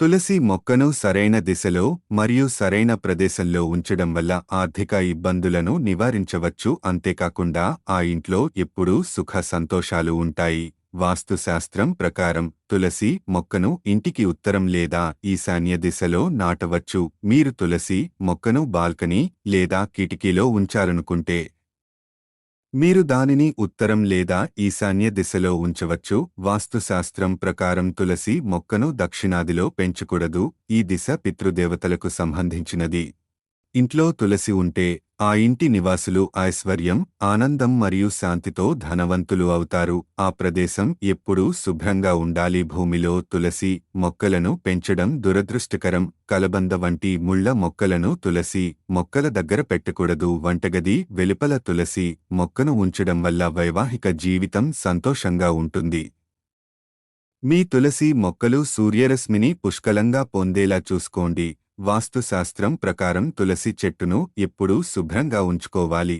తులసి మొక్కను సరైన దిశలో మరియు సరైన ప్రదేశంలో ఉంచడం వల్ల ఆర్థిక ఇబ్బందులను నివారించవచ్చు. అంతేకాకుండా ఆ ఇంట్లో ఎప్పుడూ సుఖ సంతోషాలు ఉంటాయి. వాస్తుశాస్త్రం ప్రకారం తులసి మొక్కను ఇంటికి ఉత్తరం లేదా ఈశాన్య దిశలో నాటవచ్చు. మీరు తులసి మొక్కను బాల్కనీ లేదా కిటికీలో ఉంచాలనుకుంటే మీరు దానిని ఉత్తరం లేదా ఈశాన్య దిశలో ఉంచవచ్చు. వాస్తుశాస్త్రం ప్రకారం తులసి మొక్కను దక్షిణాదిలో పెంచకూడదు. ఈ దిశ పితృదేవతలకు సంబంధించినది. ఇంట్లో తులసి ఉంటే ఆ ఇంటి నివాసులు ఐశ్వర్యం ఆనందం మరియు శాంతితో ధనవంతులు అవుతారు. ఆ ప్రదేశం ఎప్పుడూ శుభ్రంగా ఉండాలి. భూమిలో తులసి మొక్కలను పెంచడం దురదృష్టకరం. కలబంద వంటి ముళ్ళ మొక్కలను తులసి మొక్కల దగ్గర పెట్టకూడదు. వంటగది వెలుపల తులసి మొక్కను ఉంచడం వల్ల వైవాహిక జీవితం సంతోషంగా ఉంటుంది. మీ తులసి మొక్కలు సూర్యరశ్మిని పుష్కలంగా పొందేలా చూసుకోండి. వాస్తుశాస్త్రం ప్రకారం తులసి చెట్టును ఎప్పుడూ శుభ్రంగా ఉంచుకోవాలి.